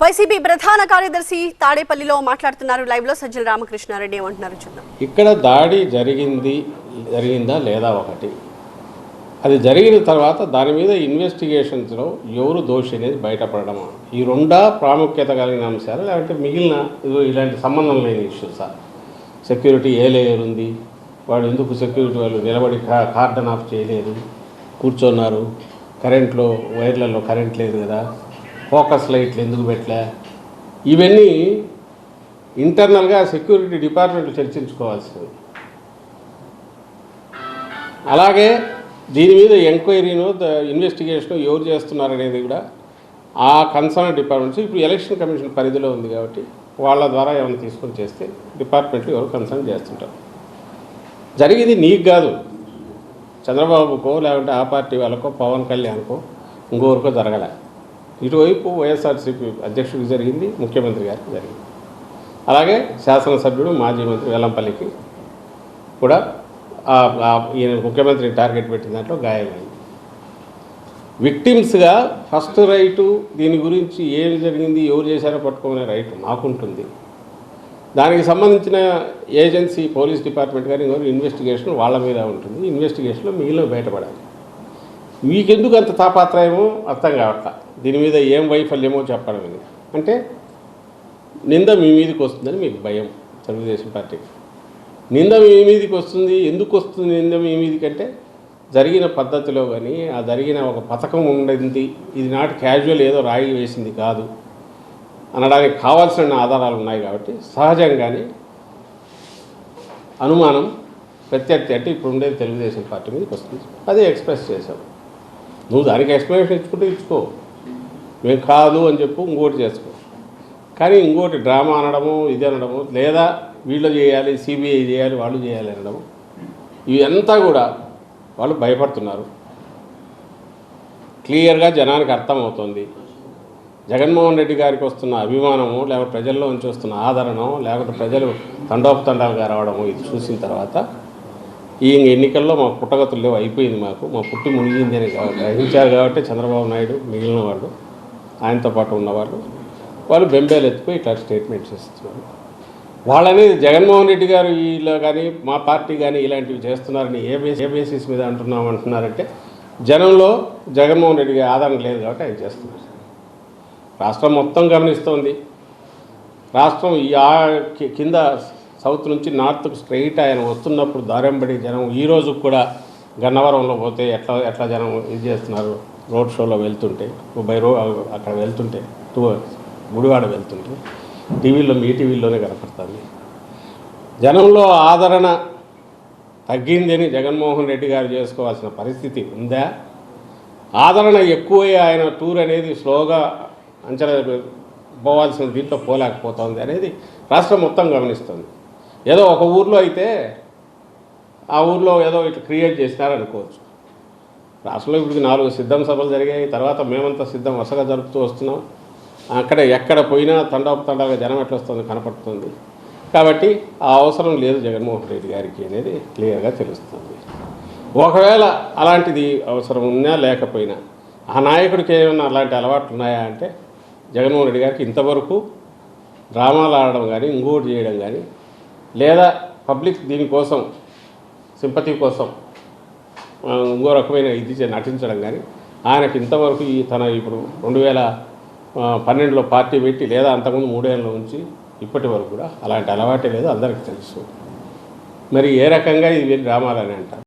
YCP ప్రధాన కార్యదర్శి తాడేపల్లిలో మాట్లాడుతున్నారు. లైవ్లో సజ్జల రామకృష్ణారెడ్డి ఏమంటున్నారు చూద్దాం. ఇక్కడ దాడి జరిగింది జరిగిందా లేదా ఒకటి. అది జరిగిన తర్వాత దాని మీద ఇన్వెస్టిగేషన్స్లో ఎవరు దోషి అనేది బయటపడడం. ఈ రెండా ప్రాముఖ్యత కలిగిన అంశాలు లేదంటే మిగిలిన ఇలాంటి సంబంధం లేని ఇష్యూసా సెక్యూరిటీ ఏ లేయర్ ఉంది? వాడు ఎందుకు సెక్యూరిటీ వాళ్ళు నిలబడి కార్డన్ ఆఫ్ చేయలేదు? కూర్చున్నారు. కరెంట్లో వైర్లలో కరెంట్ లేదు కదా. ఫోకస్ లైట్లు ఎందుకు పెట్టలే? ఇవన్నీ ఇంటర్నల్గా సెక్యూరిటీ డిపార్ట్మెంట్ చర్చించుకోవాల్సింది. అలాగే దీని మీద ఎంక్వైరీను ఇన్వెస్టిగేషన్ ఎవరు చేస్తున్నారనేది కూడా ఆ కన్సర్న్ డిపార్ట్మెంట్స్ ఇప్పుడు ఎలక్షన్ కమిషన్ పరిధిలో ఉంది కాబట్టి వాళ్ళ ద్వారా ఏమైనా తీసుకొని చేస్తే డిపార్ట్మెంట్లు ఎవరు కన్సర్న్ చేస్తుంటారు. జరిగింది నీకు కాదు. చంద్రబాబుకో లేకుంటే ఆ పార్టీ వాళ్ళకో పవన్ కళ్యాణ్కో ఇంకోరికో జరగలే. ఇటువైపు వైఎస్ఆర్సీపీ అధ్యక్షుడికి జరిగింది ముఖ్యమంత్రి గారికి జరిగింది. అలాగే శాసనసభ్యుడు మాజీ మంత్రి వెల్లంపల్లికి కూడా ఈయన ముఖ్యమంత్రి టార్గెట్ పెట్టిన దాంట్లో గాయమైంది. విక్టిమ్స్గా ఫస్ట్ రైటు దీని గురించి ఏం జరిగింది ఎవరు చేశారో పట్టుకునే రైట్ మాకుంటుంది. దానికి సంబంధించిన ఏజెన్సీ పోలీస్ డిపార్ట్మెంట్ కానీ ఇంకొక ఇన్వెస్టిగేషన్ వాళ్ళ మీద ఉంటుంది. ఇన్వెస్టిగేషన్లో మిగిలిన బయటపడాలి. మీకెందుకు అంత తాపాత్రయమో అర్థం కావట్లా. దీని మీద ఏం వైఫల్యమో చెప్పడం ఇది అంటే నింద మీ మీదకి వస్తుందని మీకు భయం తెలుగుదేశం పార్టీకి. నింద మీ మీదకి వస్తుంది ఎందుకు వస్తుంది నింద మీ మీదకంటే? జరిగిన పద్ధతిలో కానీ ఆ జరిగిన ఒక పథకం ఉండింది. ఇది నాటి క్యాజువల్ ఏదో రాయి వేసింది కాదు. అనడానికి కావాల్సిన ఆధారాలు ఉన్నాయి కాబట్టి సహజంగానే అనుమానం ప్రత్యర్థి అంటే ఇప్పుడు ఉండేది తెలుగుదేశం పార్టీ మీదకి వస్తుంది. అదే ఎక్స్ప్రెస్ చేశాము నువ్వు దానికి ఎక్స్ప్లెనేషన్ ఇచ్చుకుంటే ఇచ్చుకో. మేము కాదు అని చెప్పు ఇంకోటి చేసుకో. కానీ ఇంకోటి డ్రామా అనడము ఇది అనడము లేదా వీళ్ళు చేయాలి సిబిఐ చేయాలి వాళ్ళు చేయాలి అనడము ఇవంతా కూడా వాళ్ళు భయపడుతున్నారు. క్లియర్గా జనానికి అర్థమవుతుంది. జగన్మోహన్ రెడ్డి గారికి వస్తున్న అభిమానము లేకపోతే ప్రజల్లో ఉంచి వస్తున్న ఆదరణం లేకపోతే ప్రజలు తండోపతండాలుగా రావడము ఇది చూసిన తర్వాత ఈ ఎన్నికల్లో మా పుట్టగతులు లేవు అయిపోయింది మాకు. మా పుట్టి మునిగింది అని గ్రహించారు కాబట్టి చంద్రబాబు నాయుడు మిగిలిన వాళ్ళు ఆయనతో పాటు ఉన్నవాళ్ళు వాళ్ళు బెంబేలు ఎత్తిపోయి ఇట్లా స్టేట్మెంట్స్ ఇస్తున్నారు వాళ్ళని జగన్మోహన్ రెడ్డి గారు వీళ్ళు కానీ మా పార్టీ కానీ ఇలాంటివి చేస్తున్నారని ఏ బేస్ ఏ బేసిస్ మీద అంటున్నాం అంటున్నారంటే జనంలో జగన్మోహన్ రెడ్డి గారి ఆదరణ లేదు కాబట్టి ఆయన చేస్తున్నారు. రాష్ట్రం మొత్తం గమనిస్తోంది. రాష్ట్రం ఈ ఆ కింద సౌత్ నుంచి నార్త్కు స్ట్రైట్ ఆయన వస్తున్నప్పుడు దారంబడి జనం ఈ రోజు కూడా గన్నవరంలో పోతే ఎట్లా ఎట్లా జనం ఇది చేస్తున్నారు? రోడ్ షోలో వెళ్తుంటే బై రో అక్కడ వెళ్తుంటే టూ గుడివాడ వెళ్తుంటే టీవీలో మీ టీవీలోనే కనపడుతుంది. జనంలో ఆదరణ తగ్గిందని జగన్మోహన్ రెడ్డి గారు చేసుకోవాల్సిన పరిస్థితి ఉందా? ఆదరణ ఎక్కువై ఆయన టూర్ అనేది స్లోగా అంచనా పోవాల్సిన దీంట్లో పోలేకపోతుంది అనేది రాష్ట్రం మొత్తం గమనిస్తుంది. ఏదో ఒక ఊర్లో అయితే ఆ ఊర్లో ఏదో ఇట్లా క్రియేట్ చేసినారనుకోవచ్చు. రాష్ట్రంలో ఇప్పుడు నాలుగు సిద్ధం సభలు జరిగాయి తర్వాత మేమంతా సిద్ధం వరుసగా జరుపుతూ వస్తున్నాం. అక్కడ ఎక్కడ పోయినా తండాపు తండాగా జనం ఎట్లా వస్తుంది కనపడుతుంది. కాబట్టి ఆ అవసరం లేదు జగన్మోహన్ రెడ్డి గారికి అనేది క్లియర్గా తెలుస్తుంది. ఒకవేళ అలాంటిది అవసరం ఉన్నా లేకపోయినా ఆ నాయకుడికి ఏమైనా అలాంటి అలవాట్లు ఉన్నాయా అంటే జగన్మోహన్ రెడ్డి గారికి ఇంతవరకు డ్రామాలు ఆడడం కానీ ఇంకోటి చేయడం కానీ లేదా పబ్లిక్ దీనికోసం సింపతి కోసం ఇంకో రకమైన ఇది నటించడం కానీ ఆయనకి ఇంతవరకు ఈ తన ఇప్పుడు రెండు వేల పన్నెండులో పార్టీ పెట్టి లేదా అంతకుముందు మూడేళ్ళ నుంచి ఇప్పటి వరకు కూడా అలాంటి అలవాటే లేదు అందరికీ తెలుసు. మరి ఏ రకంగా ఇది డ్రామాలని అంటారు?